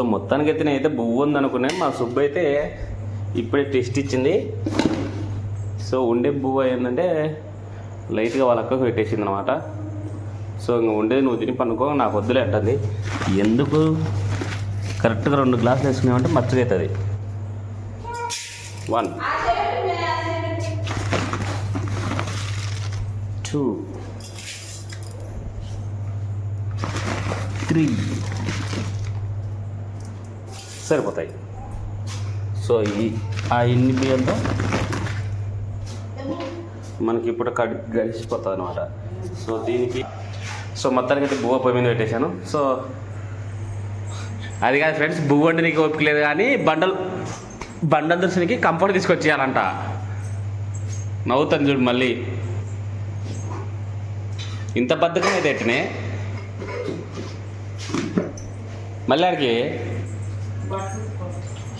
So మొత్తానికి అయితే నేనైతే బువ్వు ఉందనుకున్నాను. మా సుబ్బు అయితే ఇప్పుడే టెస్ట్ ఇచ్చింది. సో ఉండే బువ్వ ఏంటంటే లైట్గా వాళ్ళ అక్కకు పెట్టేసింది అనమాట సో ఇంక ఉండేది నువ్వు తిని పనుకో నాకు వద్దులే అంటుంది. ఎందుకు? కరెక్ట్గా రెండు గ్లాసులు వేసుకున్నామంటే మచ్చగైతుంది. వన్. టూ. త్రీ. సరిపోతాయి. సో ఈ ఆ ఇన్ని బియ్యంతో? మనకి ఇప్పుడు కడి గడిచిపోతుంది అనమాట సో దీనికి సో మొత్తానికి అయితే బువ్వ పొయ్యి మీద పెట్టేశాను. సో అది కాదు ఫ్రెండ్స్ బువ్వ వండడానికి ఓపిక లేదు కానీ బండలు బండల దర్శనికి కంఫర్ట్ తీసుకొచ్చేయాలంట. నవ్వుతాను చూడు మళ్ళీ. ఇంత బద్దకం అయితే ఎట్టనే? మళ్ళీ ఆడికి.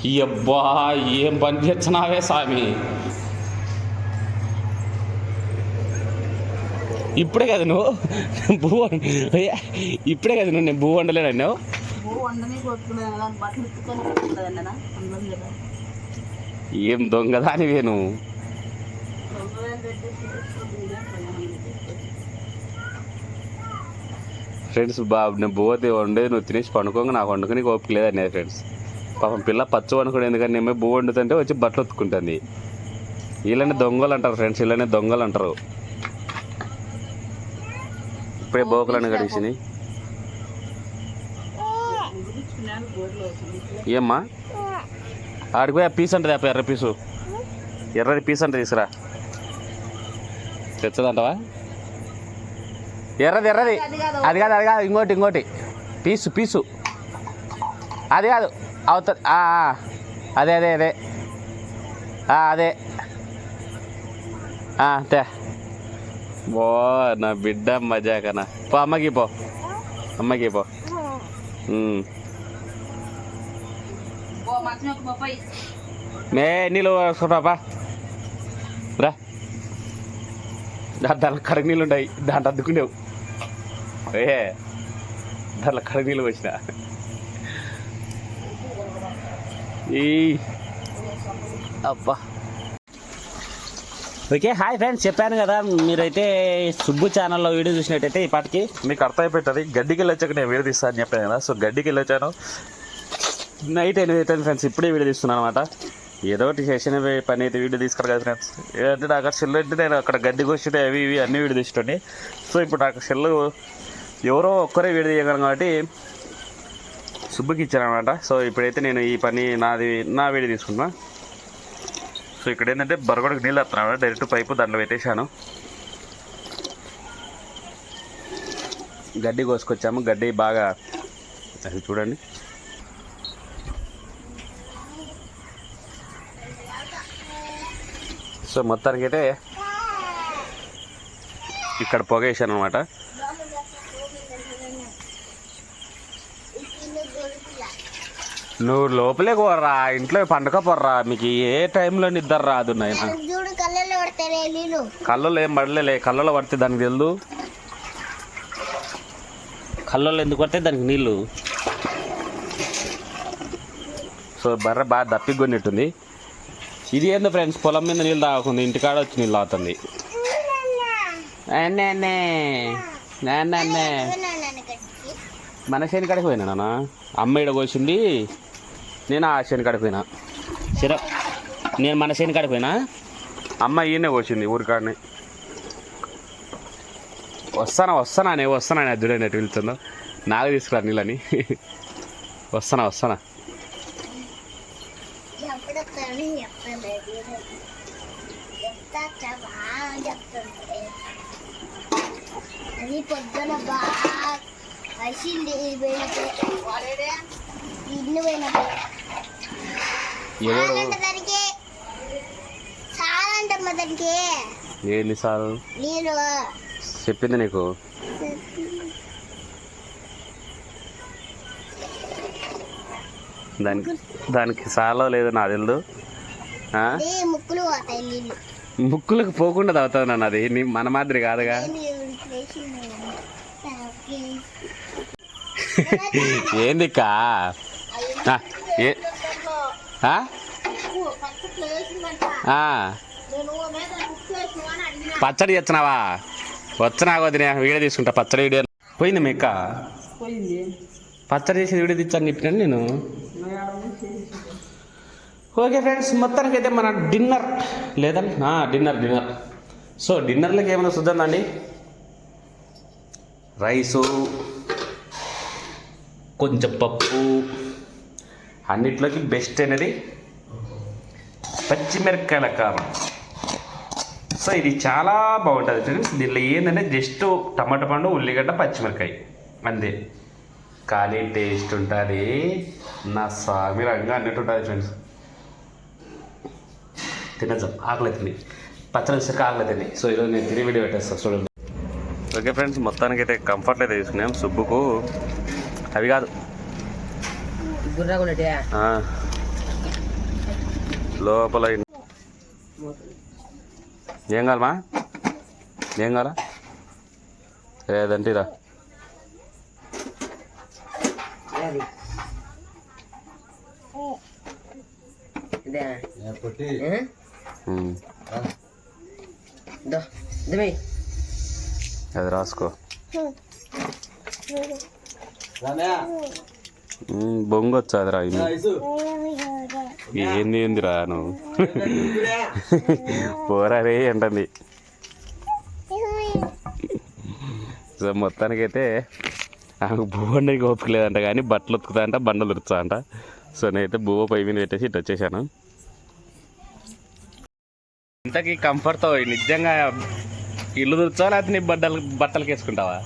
ఈ అబ్బా ఏం పని చేస్తున్నావే స్వామి? ఇప్పుడే కదా నువ్వు? భూ ఇప్పుడే కదా నువ్వు నేను భూ కదా. ఏం దొంగదానివే నువ్వు. ఫ్రెండ్స్ బాబు నేను పోతే వండే నువ్వు తినేసి పండుకోగా నాకు వండుకొని ఓపిక లేదనేది ఫ్రెండ్స్. పాపం పిల్ల పచ్చ వండుకోవడం ఎందుకంటే నేను బువ్వ వండుతుంటే వచ్చి బట్టలు ఒత్తుకుంటుంది వీళ్ళని దొంగలు అంటారు ఫ్రెండ్స్ వీళ్ళని దొంగలు అంటారు. ఇప్పుడే బోకలను గడిచినాయి ఏమ్మా? ఆడికి పోయి ఆ పీస్ ఉంటుంది ఆ ఎర్ర పీసు. ఎర్రది పీస్ అంటే తీసురా తెచ్చదంటవా? ఎర్రది ఎర్రది. అది కాదు అది కాదు ఇంకోటి ఇంకోటి. Piece piece. అది కాదు. అవుతుంది అదే అదే అదే. ఆ, అదే. ఆ, తే. బో నా బిడ్డ మజాకనా. పో అమ్మకి పో. అమ్మకి పో. మే నీళ్ళు వస్తున్నాపా రా. దాంట్లో కడగ నీళ్ళు ఉన్నాయి. దాంట్లో అద్దుకునేవు. ఏ దాంట్లో కడగ నీళ్ళు వచ్చిన ఈ అబ్బా. ఓకే హాయ్ ఫ్రెండ్స్ చెప్పాను కదా మీరైతే సుబ్బు ఛానల్లో వీడియో చూసినట్టయితే ఈ పాటికి. మీకు అర్థమైపోతుంది గడ్డికి వెళ్ళొచ్చాక నేను వీడియో తీస్తాను అని చెప్పాను కదా సో గడ్డికి వెళ్ళొచ్చాను నైట్ ఎనిమిది అవుతుంది ఫ్రెండ్స్ ఇప్పుడే వీడియో తీస్తున్నాను అనమాట ఏదో ఒకటి చేసిన పని అయితే వీడియో తీసుకురు కదా ఫ్రెండ్స్. ఏదంటే నాకు సెల్ అంటే నేను అక్కడ గడ్డి కూర్చుంటే అవి ఇవి అన్నీ వీడియో తీస్తుండే సో ఇప్పుడు నాకు సెల్ ఎవరో ఒక్కరే వీడియో తీయగలను కాబట్టి సుబ్బుకి ఇచ్చాను అనమాట సో ఇప్పుడైతే నేను ఈ పని నాది నా వేడి తీసుకున్నా సో ఇక్కడ ఏంటంటే బరగొడకు నీళ్ళు వస్తున్నాను డైరెక్ట్ పైపు దాంట్లో పెట్టేశాను. గడ్డి కోసుకొచ్చాము. గడ్డి బాగా అది చూడండి. సో మొత్తానికైతే ఇక్కడ పొగేసాను అనమాట నువ్వు లోపలే పోర్రా ఇంట్లో పండుగ పోర్రా మీకు ఏ టైంలో నిద్ర రాదు నాయన చూడు కళ్ళలో ఏం పడలేలే కళ్ళలో పడితే దానికి తెలుదు కళ్ళలో ఎందుకు పడితే దానికి నీళ్ళు సో బర్రె బాగా దప్పి కొన్నట్టుంది ఇది ఏందో ఫ్రెండ్స్ పొలం మీద నీళ్ళు తాగకుండా ఇంటికాడ వచ్చి నీళ్ళు తాగుతుంది మన శని కాడికి పోయినా నాన్న అమ్మ ఈడ కోసిండి నేను ఆ శని కాడికి పోయినా? చిర నేను మన శని కాడికి పోయినా? అమ్మ ఈయనే కోసింది ఊరికాడని. వస్తానా వస్తానా నేను వస్తానా నేను అద్దుడే నెట్ వెళ్తుందో నాకు తీసుకురా నీళ్ళని. వస్తానా వస్తానా. అది పొద్దున బాగా ఏంది సార్? చెప్పింది నీకు? దానికి దానికి సాలో లేదు నా నీళ్ళు. ముక్కులకు పోకుండా తాగుతుంది నన్ను అది మన మాదిరి కాదుగా. ఏంది కా ఆ, ఏ? పచ్చడి తెచ్చినావా వచ్చినా వదిన వీడియో తీసుకుంటా పచ్చడి వీడియో. పోయింది మీ అక్క? పోయింది. పచ్చడి చేసి వీడియో తెచ్చాను చెప్పినాను నేను. ఓకే ఫ్రెండ్స్ మొత్తానికి అయితే మన డిన్నర్ లేదా? Dinner dinner. సో డిన్నర్లకి ఏమైనా చూద్దామండి రైసు కొంచెం పప్పు అన్నిట్లోకి బెస్ట్ అనేది పచ్చిమిరపకాయల కారం. సో ఇది చాలా బాగుంటుంది ఫ్రెండ్స్ దీనిలో ఏంటంటే జస్ట్ టమాటా పండు ఉల్లిగడ్డ పచ్చిమిరకాయ అంతే. కానీ టేస్ట్ ఉంటుంది. నా సామి రంగా అన్నట్టు ఉంటుంది ఫ్రెండ్స్ తినద్దాం ఆకలి తిని. పచ్చడి సరికి ఆకలి తిని. సో ఈరోజు నేను తిని వీడియో పెట్టేస్తాను చూడండి. ఓకే ఫ్రెండ్స్ మొత్తానికి అయితే కంఫర్ట్ అయితే తీసుకున్నాం. సుబ్బుకు అవి కాదు. లోపల ఏం కావాలమ్మా? ఏం కావాలా? లేదంటీరా అది. రాసుకో. ఉమ్, బొంగు వచ్చా అది రా ఇన్ని. ఏంది ఏందిరా నువ్వు? పోరారే అంటుంది. సో మొత్తానికైతే ఆమెకు వండడానికి ఓపిక లేదంట కానీ బట్టలు ఉతుకుతా అంట బండలు ఉతుకుతా అంట. సో నేనైతే బువ్వ పొయ్యి మీద పెట్టేసి ఇటు వచ్చేసాను. ఇంతకీ కంఫర్ట్తో నిజంగా ఇల్లు తుడుచా లేకపోతే నీ బట్టలు బట్టలకి వేసుకుంటావా?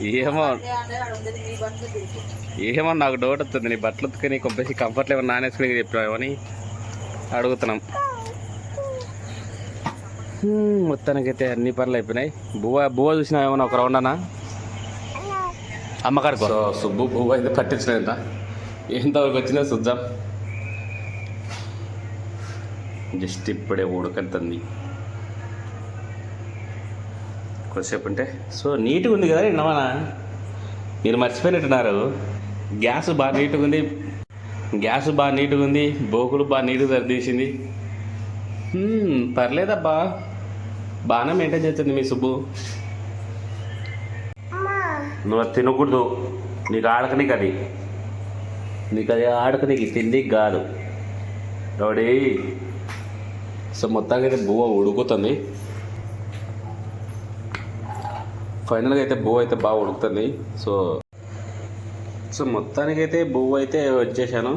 ఏమో. ఏమో నాకు డౌట్ వస్తుంది. నీ బట్టలు ఉతుకుని కొంపేసి కంఫర్ట్లు ఏమన్నా నానేసుకుని చెప్పామని అడుగుతున్నాం. మొత్తానికైతే అన్ని పనులు అయిపోయినాయి. బువ్వ బువ్వ చూసినా ఏమన్నా ఒక రౌండ్ అన్నా? అమ్మకాడికి సో సుబ్బు బువ్వ అయితే పట్టించలేదంట. ఎంతవరకు వచ్చిందో చూద్దాం. జస్ట్ ఇప్పుడే ఉడకద్దంది కొద్దిసేపు ఉంటే. సో నీట్గా ఉంది కదా నిన్నమనా మీరు మర్చిపోయినట్టున్నారు. గ్యాస్ బాగా నీట్గా ఉంది. గ్యాస్ బాగా నీట్గా ఉంది. బోకులు బాగా నీట్గా సరిదీసింది పర్లేదబ్బా. బాగానే మెయింటైన్ చేస్తుంది మీ సుబ్బు. నువ్వు అది తినకూడదు. నీకు ఆడకనీకి అది. నీకు అది ఆడకనీకి తిండి కాదు. రౌడీ. సో మొత్తానికి అయితే బువ్వ ఉడుకుతుంది. ఫైనల్గా అయితే బువ్వ అయితే బాగా ఉడుకుతుంది. సో సో మొత్తానికైతే బువ్వ అయితే వచ్చేసాను.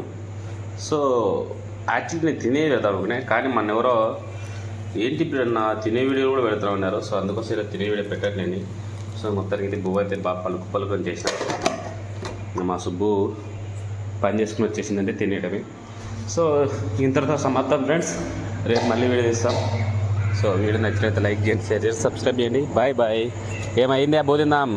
సో యాక్చువల్లీ నేను తినే వెళ్తాను అనుకునే కానీ మన ఎవరో ఏంటి ఇప్పుడు నా తినే వీడియో కూడా పెడతా ఉన్నారు. సో అందుకోసం ఇలా తినే వీడియో పెట్టాను నేను. సో మొత్తానికి అయితే బువ్వ అయితే బాగా పలుకు పలుకొని చేసిన. మా సుబ్బు పని చేసుకుని వచ్చేసిందంటే తినేయటమే సో ఇంతటితో సమాప్తం ఫ్రెండ్స్. రేపు మళ్ళీ వీడియో తీస్తాం. సో వీడియో నచ్చినట్లయితే లైక్ చేయండి షేర్ చేయండి సబ్స్క్రైబ్ చేయండి. Bye bye. ఏమైంది ఆ బోధిందాం?